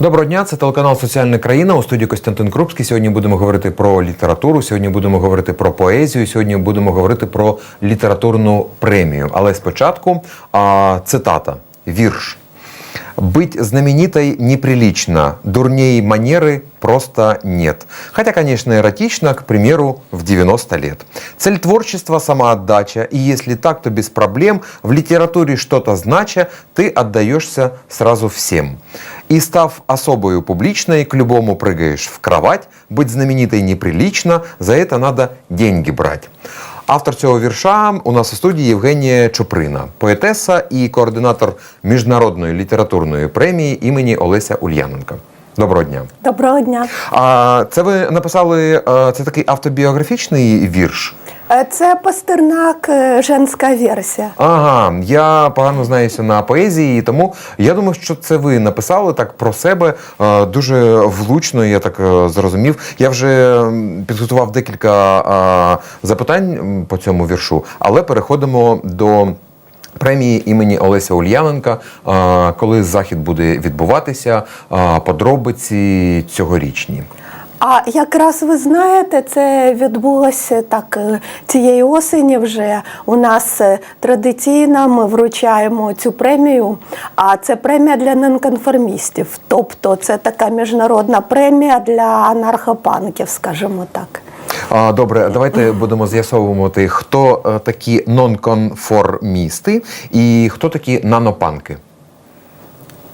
Доброго дня, це телеканал Соціальна країна. У студії Костянтин Крупський. Сьогодні будемо говорити про літературу. Сьогодні будемо говорити про поезію. Сьогодні будемо говорити про літературну премію. Але спочатку а, цитата, вірш. Быть знаменитой неприлично, дурней манеры просто нет. Хотя, конечно, эротично, к примеру, в 90 лет. Цель творчества – самоотдача, и если так, то без проблем, в литературе что-то знача, ты отдаешься сразу всем. И став особою публичной, к любому прыгаешь в кровать, быть знаменитой неприлично, за это надо деньги брать. Автор цього вірша у нас у студії Євгенія Чуприна, поетеса і координатор міжнародної літературної премії імені Олеся Ульяненка. Доброго дня. Доброго дня. А це ви написали це такий автобіографічний вірш? Е, Це Пастернак, е, женська версія. Ага, я погано знаюся на поезії, тому я думаю, що це ви написали так про себе е, дуже влучно. Я так зрозумів. Я вже підготував декілька запитань по цьому віршу, але переходимо до. Премії імені Олеся Ульяненка, коли захід буде відбуватися, подробиці цьогорічні. А якраз ви знаєте, це відбулося так е, цієї осені. Вже у нас е, традиційно ми вручаємо цю премію. А це премія для нонконформістів. Тобто це така міжнародна премія для анархопанків, скажімо так. Добре, давайте будемо з'ясовувати, хто е, такі нонконформісти і хто такі нанопанки.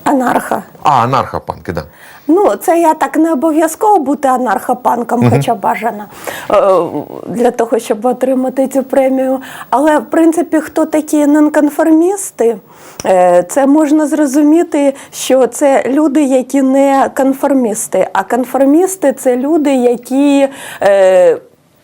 Анарха. А, анархопанки, да. Ну, це я так не обов'язково бути анархопанком, хоча бажано е, для того, щоб отримати цю премію. Але в принципі, хто такі нонконформісти, е, це можна зрозуміти, що це люди, які не конформісти, а конформісти це люди, які.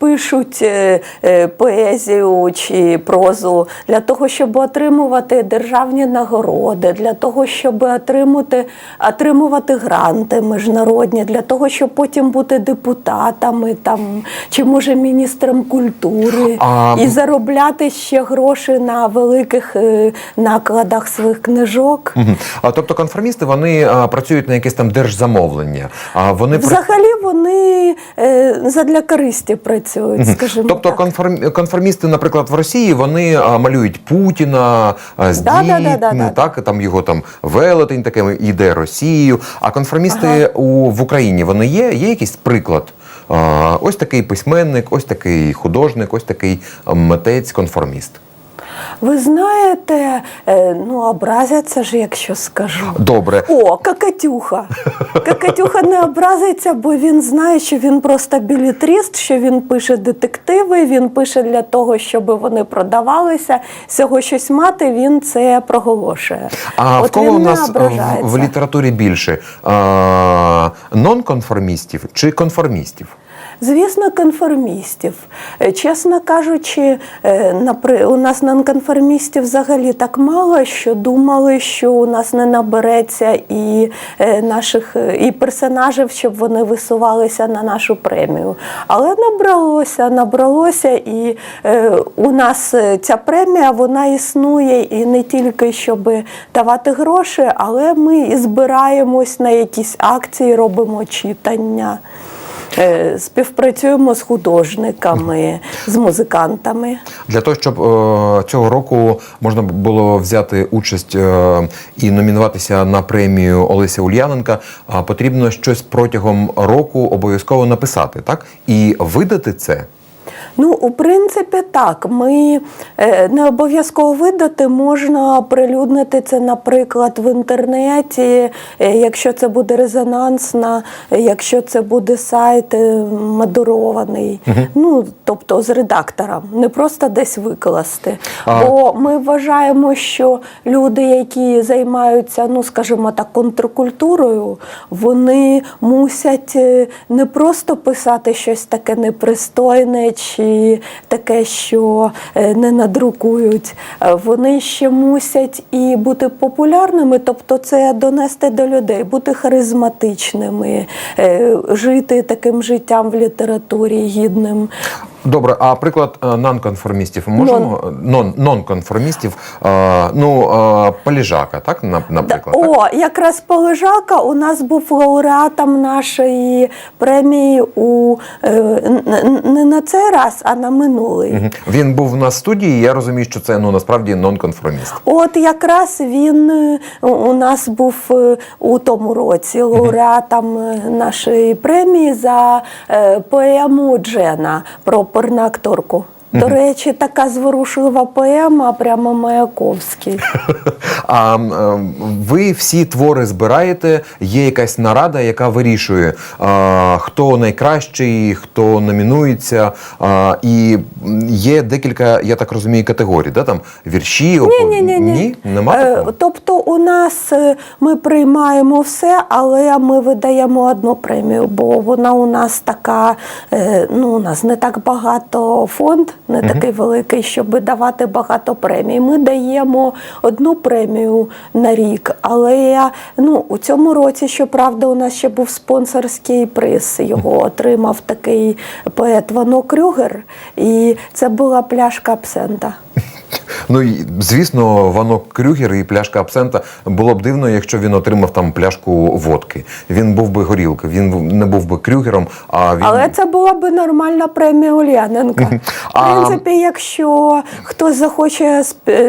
Пишуть е, е, поезію чи прозу для того, щоб отримувати державні нагороди, для того, щоб отримати, отримувати гранти міжнародні, для того, щоб потім бути депутатами там, чи може міністром культури А- і заробляти ще гроші на великих е, накладах своїх книжок. А, тобто конформісти вони а, працюють на якесь там держзамовлення. А вони Взагалі вони е, задля користі працюють, скажімо Тобто так. конформ... конформісти, наприклад, в Росії вони малюють Путіна з Да, дітьми, да, да, да. так там його там велетень таким іде Росію. А конформісти у в Україні вони є? Є якийсь приклад? Ось такий письменник, ось такий художник, ось такий митець, конформіст. Ви знаєте, е, ну образяться ж, якщо скажу. Добре. О, Какатюха. Какатюха не образиться, бо він знає, що він просто білітріст, що він пише детективи, він пише для того, щоб вони продавалися. З цього щось мати, він це проголошує. А От в кого у нас в, в літературі більше? А, нонконформістів чи конформістів? Звісно, конформістів. Е, Чесно кажучи, е, у нас нонконформістів взагалі так мало, що думали, що у нас не набереться і е, наших і персонажів, щоб вони висувалися на нашу премію. Але набралося, набралося, і у нас ця премія вона існує і не тільки щоб давати гроші, але ми і збираємось на якісь акції, робимо читання. Е, Співпрацюємо з художниками, з музикантами. Для того, щоб е, цього року можна було взяти участь е, і номінуватися на премію Олеся Ульяненка, потрібно щось протягом року обов'язково написати, так? І видати це. Ну, у принципі, так. Ми е, не обов'язково видати, можна оприлюднити це, наприклад, в інтернеті, е, якщо це буде резонансно, е, якщо це буде сайт модерований, ну тобто з редактором, не просто десь викласти. А- Бо ми вважаємо, що люди, які займаються, ну скажімо так, контркультурою, вони мусять не просто писати щось таке непристойне чи таке, що е, не надрукують. Е, Вони ще мусять і бути популярними, тобто це донести до людей, бути харизматичними, е, жити таким життям в літературі гідним. Добре, а приклад е, нонконформістів можемо нон нонконформістів, е, ну е, Поліжака, так на- наприклад, так? О, якраз Полежака у нас був лауреатом нашої премії у не на цей раз, а на минулий. Він був на студії. Я розумію, що це ну насправді нонконформіст. От якраз він у- нас був у тому році лауреатом нашої премії за поему Джена про порноакторку. До речі, така зворушлива поема, прямо Маяковський. А е, ви всі твори збираєте? Є якась нарада, яка вирішує, хто найкращий, хто номінується. І є декілька, я так розумію, категорій, да? там вірші, опов... Ні, ні, ні. Ні? Нема Е, такого? Тобто у нас е, ми приймаємо все, але ми видаємо одну премію, бо вона у нас така, е, ну у нас не так багато фонд, не такий великий, щоб давати багато премій. Ми даємо одну премію на рік, але ну, у цьому році, щоправда, у нас ще був спонсорський приз. Його отримав такий поет Вано Крюгер, і це була пляшка абсента. Ну і звісно, Вано Крюгер і пляшка абсента було б дивно, якщо він отримав там пляшку водки. Він був би горілки, він не був би Крюгером, а він Але це була би нормальна премія Ульяненка. В принципі, якщо хтось захоче,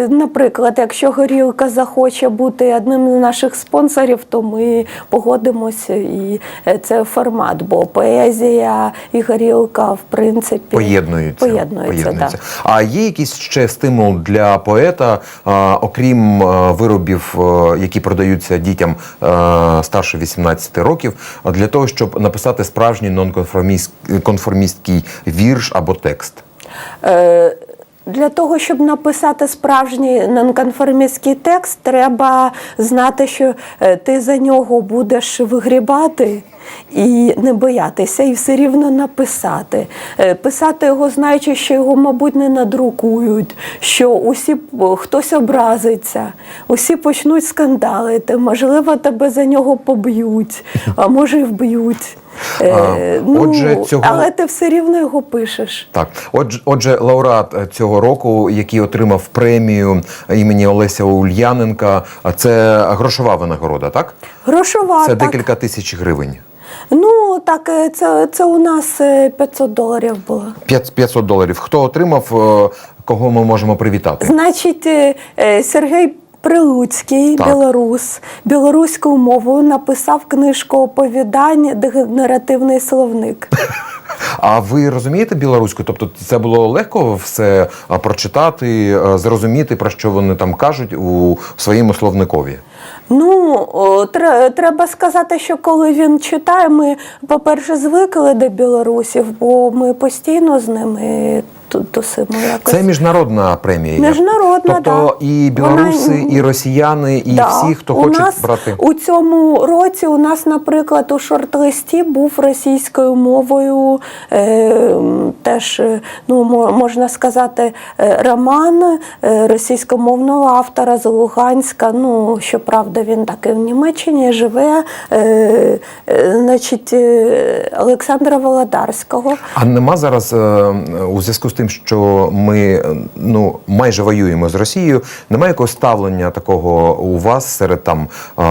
наприклад, якщо горілка захоче бути одним з наших спонсорів, то ми погодимося, і е, це формат, бо поезія і горілка, в принципі, поєднуються. поєднуються, да. А є якийсь ще стимул для поета, окрім виробів, які продаються дітям старше 18 років, для того, щоб написати справжній нонконформістський вірш або текст. Е, Для того, щоб написати справжній нонконформістський текст, треба знати, що е, ти за нього будеш вигрібати і не боятися, і все рівно написати. Е, Писати його, знаючи, що його, мабуть, не надрукують, що усі хтось образиться, усі почнуть скандалити, можливо, тебе за нього поб'ють, а може і вб'ють. Е, А, ну, отже, цього- Але ти все рівно його пишеш. Так, отже, отже, лауреат е, цього року, який отримав премію імені Олеся Ульяненка, це грошова винагорода, так? Грошова. Це так. декілька тисяч гривень. Ну так, е, це, це у нас е, 500 доларів було. П'ят- 500 доларів. Хто отримав, кого ми можемо привітати? Значить, Сергій Прилуцький, Так. білорус, білоруською мовою написав книжку оповідань Дегенеративний словник. А ви розумієте білоруську? Тобто це було легко все прочитати, зрозуміти, про що вони там кажуть у своєму словникові? Ну, тре- треба сказати, що коли він читає, ми, по-перше, звикли до білорусів, бо ми постійно з ними тусимо якось. Це міжнародна премія. Міжнародна, тобто да. і білоруси, Вона- і росіяни, і Да. всі, хто у хоче нас брати. у цьому році. У нас, наприклад, у шорт-листі був російською мовою теж, е, ну можна сказати, е, роман е, російськомовного автора з Луганська. Ну щоправда, він так і в Німеччині живе. Е, е, значить, е, Олександра Володарського. А нема зараз е, у зв'язку з тим, що ми е, ну майже воюємо з Росією. Немає якогось ставлення такого у вас серед там е,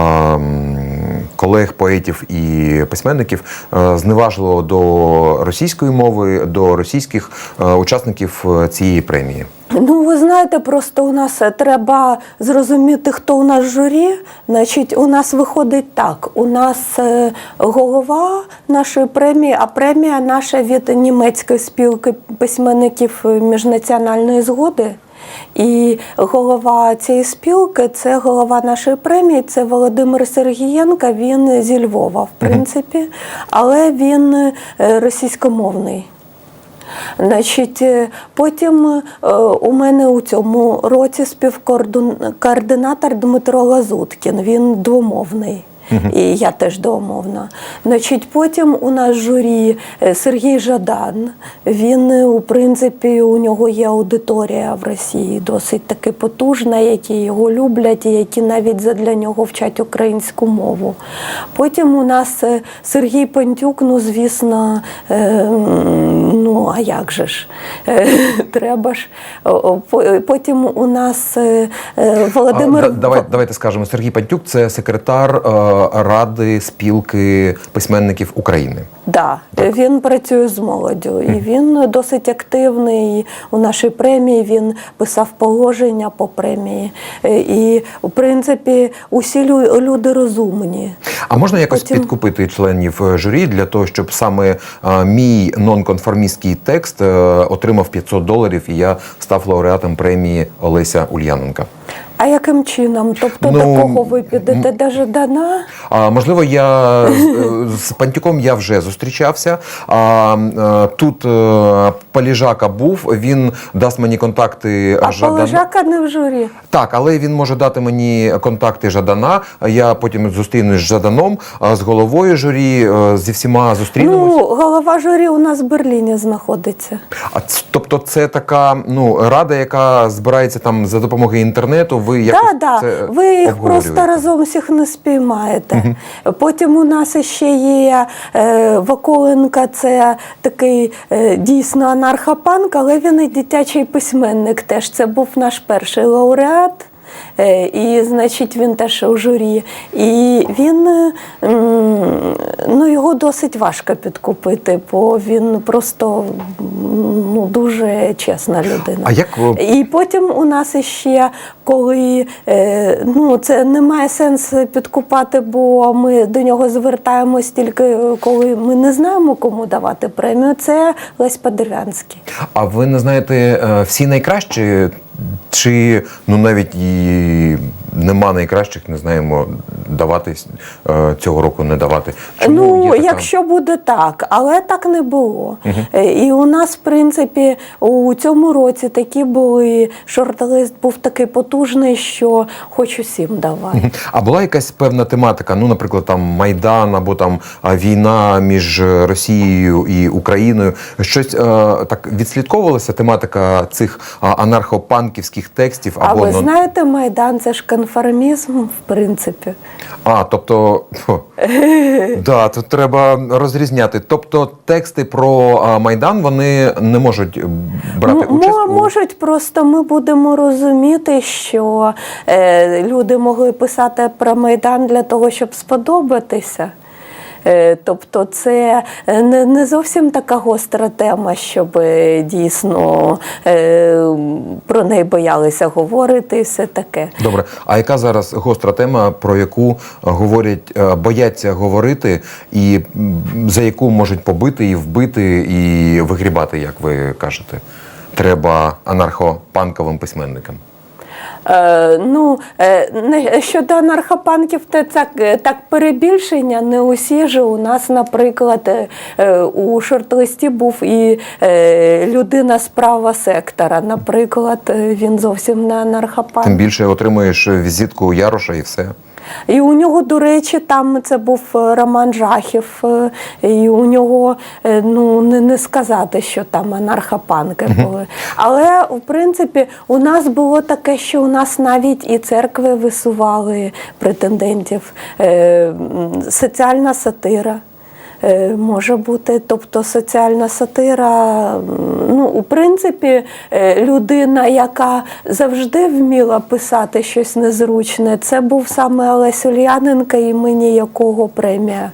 колег, поетів і письменників е, зневажливо до російської мови, до російських е, учасників е, цієї премії. Ну, ви знаєте, просто у нас треба зрозуміти, хто у нас журі. Значить, у нас виходить так: у нас голова нашої премії, а премія наша від німецької спілки письменників міжнаціональної згоди. І голова цієї спілки це голова нашої премії, це Володимир Сергієнко. Він зі Львова, в принципі, але він е, російськомовний. Значить, е, потім е, у мене у цьому році співкоординатор Дмитро Лазуткін. Він двомовний. І я теж доумовна. Значить, потім у нас журі е, Сергій Жадан. Він, е, у принципі, у нього є аудиторія в Росії досить таки потужна, які його люблять, і які навіть задля нього вчать українську мову. Потім у нас е, Сергій Пантюк, ну звісно, ну а як же ж? Треба ж. Потім у нас е, е, Володимир А, давай, давайте скажемо, Сергій Пантюк це секретар е, Ради спілки письменників України. Да, він працює з молоддю, і він досить активний у нашій премії. Він писав положення по премії. Е, І, в принципі, усі люди розумні. А можна якось Потім- підкупити членів е, журі для того, щоб саме е, мій нонконформістський текст отримав 500 доларів, і я став лауреатом премії Олеся Ульяненка. А яким чином? Тобто Ну, до кого ви підете? До Жадана? А, можливо, я з, е, Пантюком я вже зустрічався. А е, тут е, Поліжака був. Він дасть мені контакти А Жадана. Полежака не в журі. Так, але він може дати мені контакти Жадана. Я потім зустрінусь з Жаданом, а, з головою журі, е, зі всіма зустрінемось. Ну, голова журі у нас в Берліні знаходиться. А тобто, це така ну рада, яка збирається там за допомогою інтернету. Ви якось да, це ви їх обговорюєте? просто разом всіх не спіймаєте. Потім у нас ще є е, Вакуленка, це такий е, дійсно анархопанк, але він і дитячий письменник теж. Це був наш перший лауреат. Е, І, значить, він теж у журі. І він ну, його досить важко підкупити, бо він просто ну, дуже чесна людина. А як ви- І потім у нас іще, коли е, ну, це не має сенсу підкупати, бо ми до нього звертаємось тільки е, коли ми не знаємо, кому давати премію. Це Лесь Подервянський. А ви не знаєте всі найкращі, чи ну навіть і нема найкращих, не знаємо давати е, цього року, не давати. ну, така- якщо буде так, але так не було. Е, І у нас, в принципі, у цьому році такі були шорт-лист був такий потужний, що хоч усім давай. А була якась певна тематика, ну, наприклад, там Майдан або там війна між Росією і Україною. Щось е, так відслідковувалася тематика цих а, анархопанківських текстів А або ви ну, знаєте, Майдан це ж конформізм, в принципі. А, тобто, да, тут треба розрізняти. Тобто, тексти про Майдан вони не можуть брати участь. Ну, Можуть просто ми будемо розуміти, що е, люди могли писати про Майдан для того, щоб сподобатися. Е, Тобто це е, не, зовсім така гостра тема, щоб е, дійсно про неї боялися говорити і все таке. Добре, а яка зараз гостра тема, про яку говорять, бояться говорити, і за яку можуть побити і вбити, і вигрібати, як ви кажете? Треба анархопанковим письменникам. Е, ну, е, щодо анархопанків, це так, е, так перебільшення. Не усі ж у нас, наприклад, у шорт-листі був і людина з права сектора. Наприклад, він зовсім не анархопанк. Тим більше отримуєш візитку Яроша і все. І у нього, до речі, там це був е, Роман Жахів, е, і у нього е, ну не, не сказати, що там анархопанки були. Але в принципі у нас було таке, що у нас навіть і церкви висували претендентів, соціальна сатира. Е, Може бути, тобто соціальна сатира. Ну, у принципі, е, людина, яка завжди вміла писати щось незручне, це був саме Олесь Ульяненко, імені якого премія.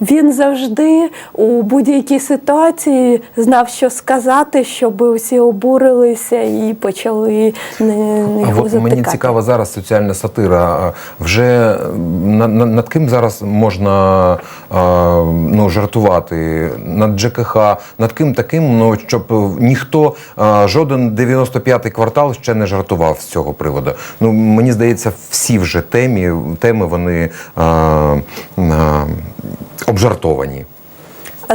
Він завжди у будь-якій ситуації знав, що сказати, щоб усі обурилися і почали не, його от мені затикати. цікава зараз соціальна сатира. Вже на- на- над ким зараз можна а, ну, жартувати? Над ЖКХ, над ким таким, ну щоб ніхто, жоден 95-й квартал ще не жартував з цього приводу. Ну мені здається, всі вже темі, теми вони а, а, обжартовані.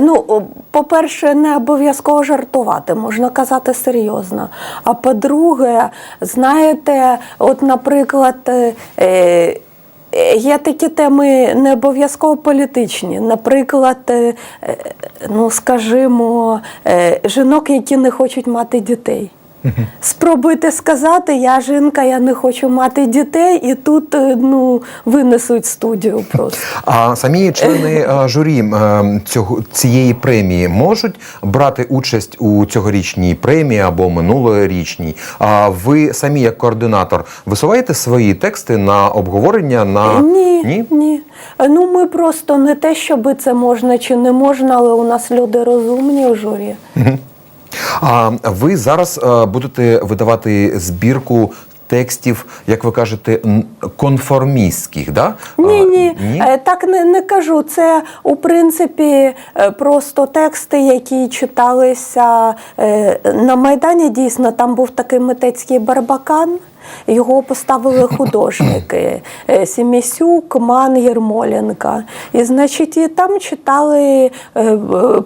Ну, по-перше, не обов'язково жартувати, можна казати серйозно. А по-друге, знаєте, от, наприклад, е, Е, Є такі теми не обов'язково політичні. Наприклад, е, е, ну скажімо, е, жінок, які не хочуть мати дітей. Спробуйте сказати, я жінка, я не хочу мати дітей, і тут е, ну, винесуть студію просто. А самі члени е, журі е, цього цієї премії можуть брати участь у цьогорічній премії або минулорічній. А ви самі, як координатор, висуваєте свої тексти на обговорення на Ні, ні? ні. Ну ми просто не те, щоб це можна чи не можна, але у нас люди розумні в журі. А ви зараз е, будете видавати збірку текстів, як ви кажете, конформістських, да? Ні, ні, ні? Е, так не, не кажу. Це у принципі е, просто тексти, які читалися на Майдані. Дійсно, там був такий митецький барбакан. Його поставили художники е, Сімісюк, Ман, Єрмоленка. І, значить, і там читали е,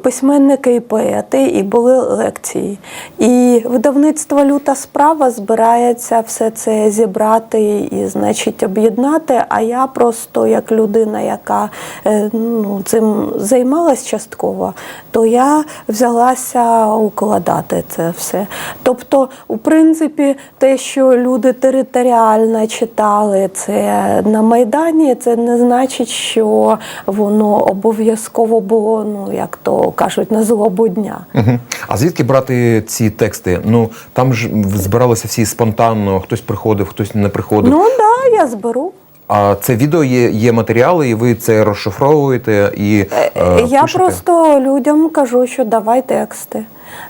письменники і поети, і були лекції. І видавництво Люта справа збирається все це зібрати і, значить, об'єднати. А я просто як людина, яка е, ну, цим займалась частково, то я взялася укладати це все. Тобто, у принципі, те, що люди територіально читали це на Майдані, це не значить, що воно обов'язково було, ну як то кажуть, на злобу дня. Угу. А звідки брати ці тексти? Ну там ж збиралися всі спонтанно, хтось приходив, хтось не приходив. Ну так, да, я зберу. А це відео є, є матеріали, і ви це розшифровуєте і е, Я пишете? просто людям кажу, що давай тексти.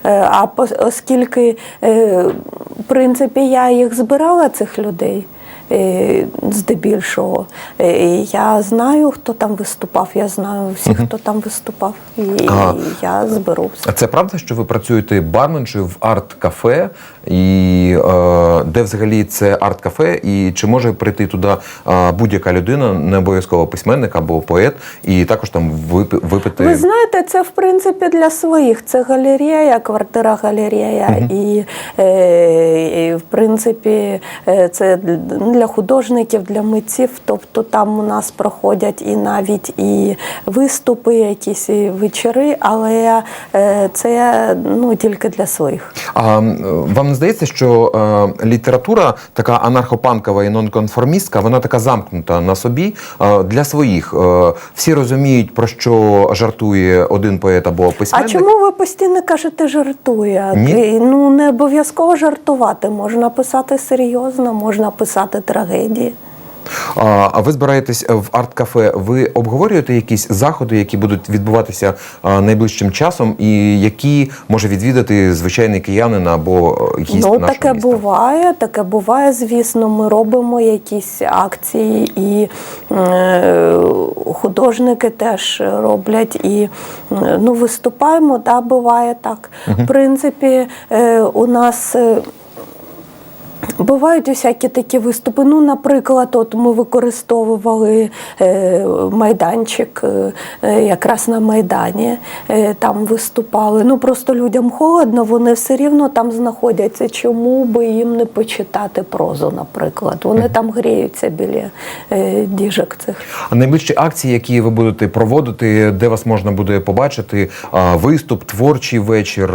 Е, А оскільки, е, в принципі, я їх збирала, цих людей. е, Здебільшого, Е, я знаю, хто там виступав. Я знаю всіх, хто там виступав, і Ага. я зберу все. А це правда, що ви працюєте барменшою в арт-кафе, і е, де взагалі це арт-кафе, і чи може прийти туди е, будь-яка людина, не обов'язково письменник або поет, і також там випи- випити. Ви знаєте, це в принципі для своїх. Це галерея, квартира галерея. І, е, і в принципі це для художників, для митців. Тобто там у нас проходять і навіть і виступи, якісь і вечори, але це ну, тільки для своїх. А вам не здається, що е, література така анархопанкова і нонконформістська, вона така замкнута на собі е, для своїх. Е, всі розуміють, про що жартує один поет або А чому ви постійно кажете жартує? Ні. Е, Ну не обов'язково жартувати. Можна писати серйозно, можна писати трагедії. А ви збираєтесь в арт-кафе. Ви обговорюєте якісь заходи, які будуть відбуватися найближчим часом, і які може відвідати звичайний киянин або е, гість ну, нашого таке міста? буває, таке буває, звісно. Ми робимо якісь акції, і е, художники теж роблять і ну, виступаємо, да, буває так. В принципі, е, у нас. Бувають усякі такі виступи. Ну, наприклад, от ми використовували е, майданчик е, е, якраз на Майдані, там виступали. Ну просто людям холодно, вони все рівно там знаходяться. Чому би їм не почитати прозу, наприклад? Вони там гріються біля діжок цих. А найближчі акції, які ви будете проводити, де вас можна буде побачити? Виступ, творчий вечір,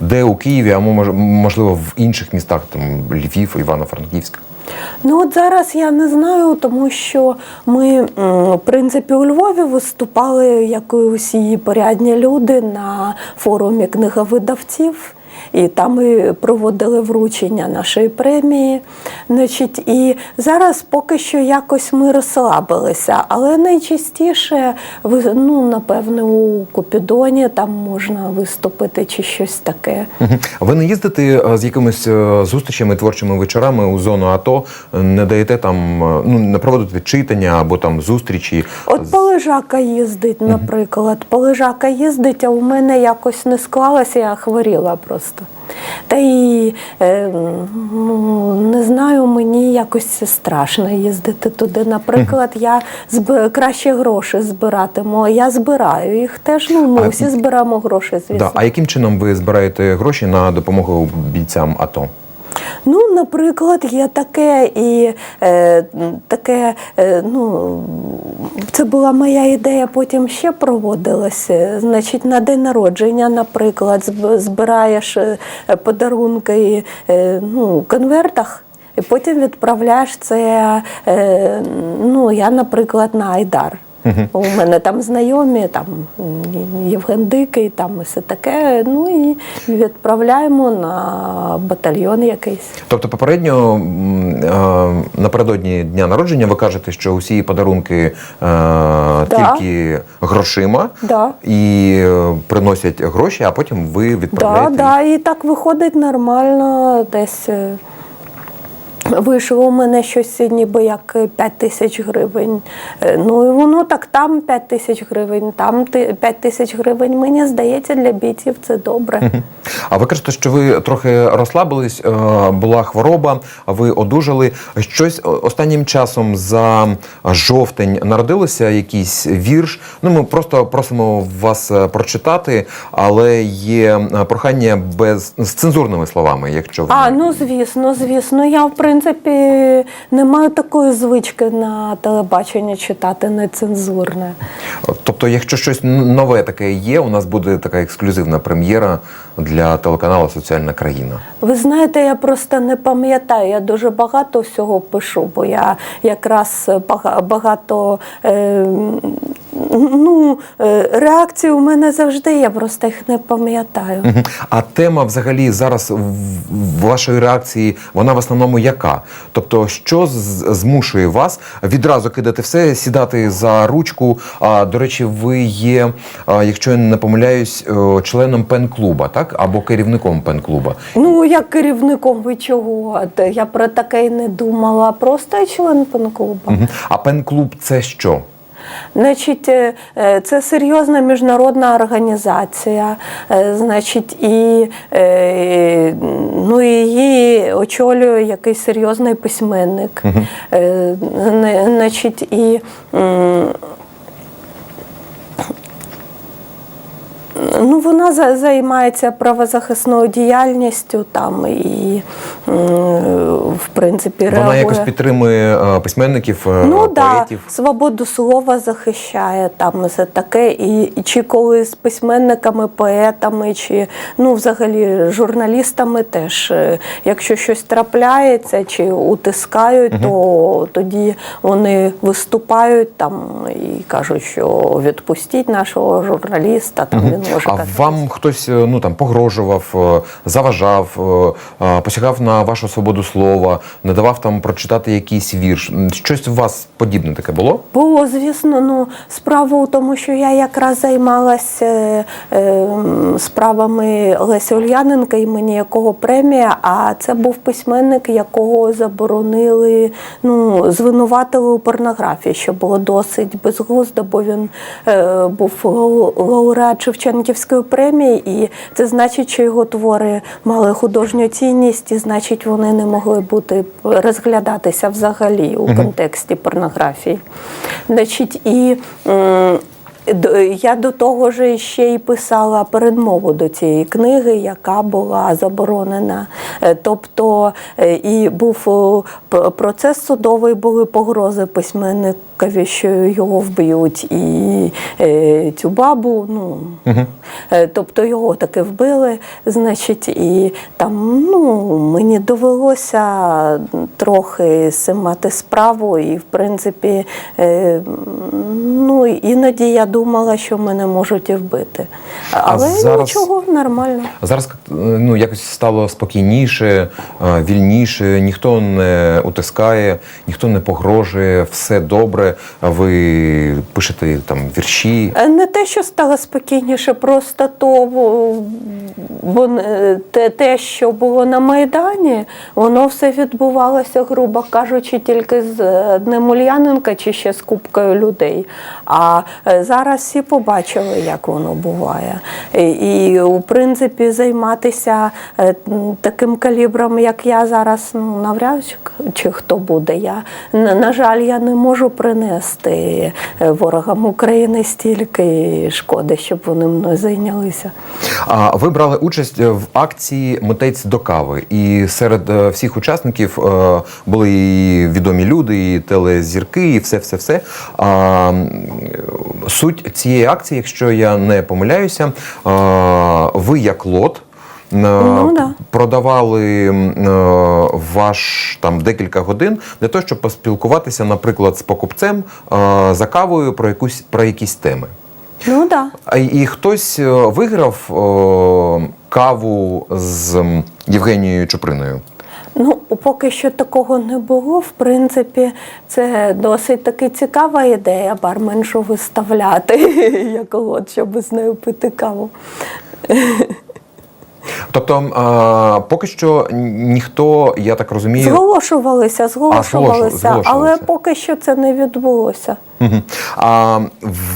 де у Києві, а мож- можливо в інших містах, там Львів, Івано-Франківськ. Ну от зараз я не знаю, тому що ми, в принципі, у Львові виступали, як і усі порядні люди, на форумі книговидавців. І там ми проводили вручення нашої премії. Значить, і зараз поки що якось ми розслабилися, але найчастіше, ну, напевне, у Купідоні там можна виступити чи щось таке. Ви не їздите е, з якимись е, зустрічами, творчими вечорами у зону АТО, не даєте там, е, ну не проводите читання або там зустрічі. От Полежака їздить, наприклад. Полежака їздить, а у мене якось не склалося, я хворіла просто. Та й е, ну, не знаю, мені якось страшно їздити туди. Наприклад, я зб... краще гроші збиратиму. Я збираю їх теж. Ну, ми А- всі збираємо гроші, звісно. Да. А яким чином ви збираєте гроші на допомогу бійцям АТО? Ну, наприклад, є таке і е, таке, е, ну, це була моя ідея, потім ще проводилася. Значить, на день народження, наприклад, збираєш е, подарунки е, ну, в конвертах. І потім відправляєш це, е, ну, я, наприклад, на Айдар. У мене там знайомі, там Євген Дикий, там і все таке. Ну і відправляємо на батальйон якийсь. Тобто, попередньо е, напередодні дня народження ви кажете, що усі подарунки е, тільки грошима Да. і е, приносять гроші, а потім ви Да, відправляєте. да, і так виходить нормально. Десь вийшло у мене щось ніби як 5 тисяч гривень. Е, Ну і воно так там 5 тисяч гривень, там 5 тисяч гривень. Мені здається, для бійців це добре. А ви кажете, що ви трохи розслабились, е, була хвороба, ви одужали. Щось останнім часом за жовтень народилося якийсь вірш. Ну, ми просто просимо вас е, прочитати, але є е, прохання без з цензурними словами, якщо ви А, ну звісно, звісно. Я, в принципі, не маю такої звички на телебаченні читати нецензурне. Тобто, якщо щось нове таке є, у нас буде така ексклюзивна прем'єра для телеканалу Соціальна країна. Ви знаєте, я просто не пам'ятаю. Я дуже багато всього пишу, бо я якраз бага- багато е, ну, е, реакцій у мене завжди, я просто їх не пам'ятаю. А тема взагалі зараз вашої реакції, вона в основному яка? Тобто, що змушує вас відразу кидати все, сідати за ручку? А до речі, ви є, якщо я не помиляюсь, членом пен-клуба, так? Або керівником пен-клуба. Ну, як керівником ви чого? Я про таке й не думала. Просто член пен-клубу. Мгм. А пен-клуб це що? Значить, е, е, це серйозна міжнародна організація. Е, Значить, і ну, її очолює якийсь серйозний письменник. Значить, і Ну, вона за- займається правозахисною діяльністю там і, в принципі, Вона якось підтримує е, письменників, е, Ну да, свободу слова захищає там все таке. І, чи коли з письменниками, поетами, чи ну взагалі журналістами теж, е, якщо щось трапляється чи утискають, то тоді вони виступають там і кажуть, що відпустіть нашого журналіста, там він може А так вам хтось е, ну там погрожував, е, заважав, е, посягав на вашу свободу слова, не давав там прочитати якийсь вірш. Щось у вас подібне таке було? Було, звісно, ну справа у тому, що я якраз займалася е, справами Лесі Ульяненка, імені якого премія, а це був письменник, якого заборонили, ну, звинуватили у порнографії, що було досить безглуздо, бо він е, був лау- лауреат Шевченківської премії, і це значить, що його твори мали художню цінність, і значить, вони не могли бути розглядатися взагалі у контексті порнографії. Значить, і я до того ж ще й писала передмову до цієї книги, яка була заборонена. Е, Тобто е, і був процес судовий, були погрози письменникові, що його вб'ють, і е, цю бабу. Ну, е, тобто його таки вбили, значить, і там ну, мені довелося трохи з цим мати справу, і в принципі, е, ну, іноді я думала, що мене можуть і вбити. Але зараз- нічого, нормально. А Зараз ну якось стало спокійніше, вільніше, ніхто не утискає, ніхто не погрожує, все добре. Ви пишете там вірші. Е, Не те, що стало спокійніше, просто то во- вон, е, те, те, що було на Майдані, воно все відбувалося, грубо кажучи, тільки з е, Днем Ульяненка чи ще з купкою людей. А зараз всі побачили, як воно буває. І, в принципі, займатися таким калібром, як я зараз, ну навряд чи- хто буде. Я на, жаль, я не можу принаймні нанести е, ворогам України стільки шкоди, щоб вони мною зайнялися. А ви брали участь в акції Митець до кави, і серед е, всіх учасників е, були і відомі люди, і телезірки, і все, все, все. А, суть цієї акції, якщо я не помиляюся, ви як лот. Е, Ну, да. Продавали е, ваш там декілька годин для того, щоб поспілкуватися, наприклад, з покупцем е, за кавою про якусь про якісь теми. Ну так. А і хтось виграв каву з Євгенією Чуприною. Ну, поки що такого не було. В принципі, це досить таки цікава ідея барменшу виставляти, як от, щоб з нею пити каву. Тобто, поки що ніхто, я так розумію, Зголошувалися, зголошувалися, але поки що це не відбулося. А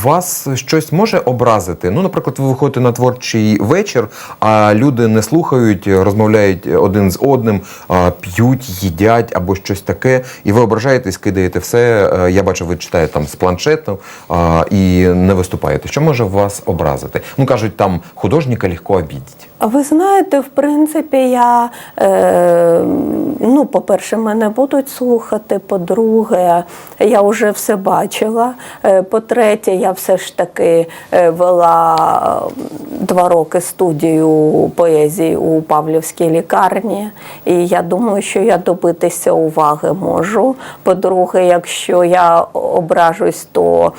вас щось може образити? Ну, наприклад, ви виходите на творчий вечір, а люди не слухають, розмовляють один з одним, п'ють, їдять або щось таке, і ви ображаєтесь, кидаєте все. е, Я бачу, ви читаєте там з планшету і не виступаєте. Що може вас образити? Ну кажуть, там художника легко обідіть. Ви знаєте, в принципі, я, е, ну, по-перше, мене будуть слухати, по-друге, я вже все бачила. Е, по-третє, я все ж таки е, вела два роки студію поезії у Павлівській лікарні, і я думаю, що я добитися уваги можу. По-друге, якщо я ображусь, то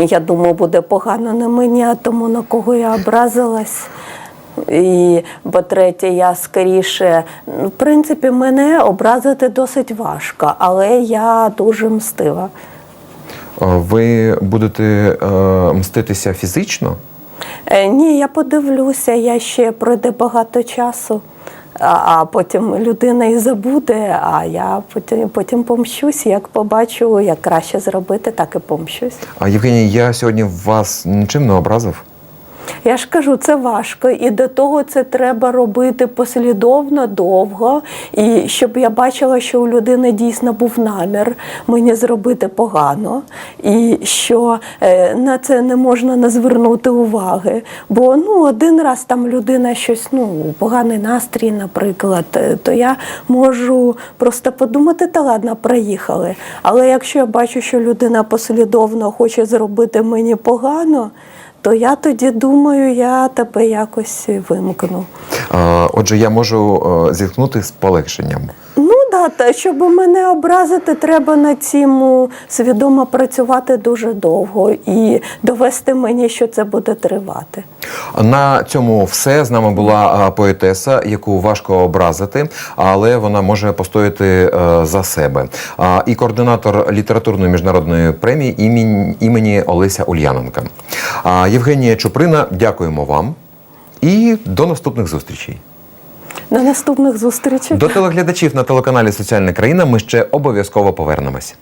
я думаю, буде погано не мені, а тому на кого я образилась. І по-третє, я скоріше, ну, в принципі, мене образити досить важко, але я дуже мстива. Ви будете е, мститися фізично? Е, ні, я подивлюся, я ще пройде багато часу, а, а потім людина і забуде, а я потім, потім помщусь, як побачу, як краще зробити, так і помщусь. А Євгеній, я сьогодні вас нічим не образив. Я ж кажу, це важко, і до того це треба робити послідовно, довго, і щоб я бачила, що у людини дійсно був намір мені зробити погано, і що е, на це не можна не звернути уваги. Бо ну один раз там людина щось, ну поганий настрій, наприклад, е, то я можу просто подумати, та ладно, проїхали. Але якщо я бачу, що людина послідовно хоче зробити мені погано то я тоді думаю, я тебе якось вимкну. Отже, я можу е, зіткнути з полегшенням. Ну та щоб мене образити, треба на цьому свідомо працювати дуже довго і довести мені, що це буде тривати. На цьому все з нами була поетеса, яку важко образити, але вона може постояти е, за себе. І координатор літературної міжнародної премії імені Олеся Ульяненка. Євгенія Чуприна, дякуємо вам і до наступних зустрічей. На наступних зустрічах. До телеглядачів на телеканалі Соціальна країна ми ще обов'язково повернемось.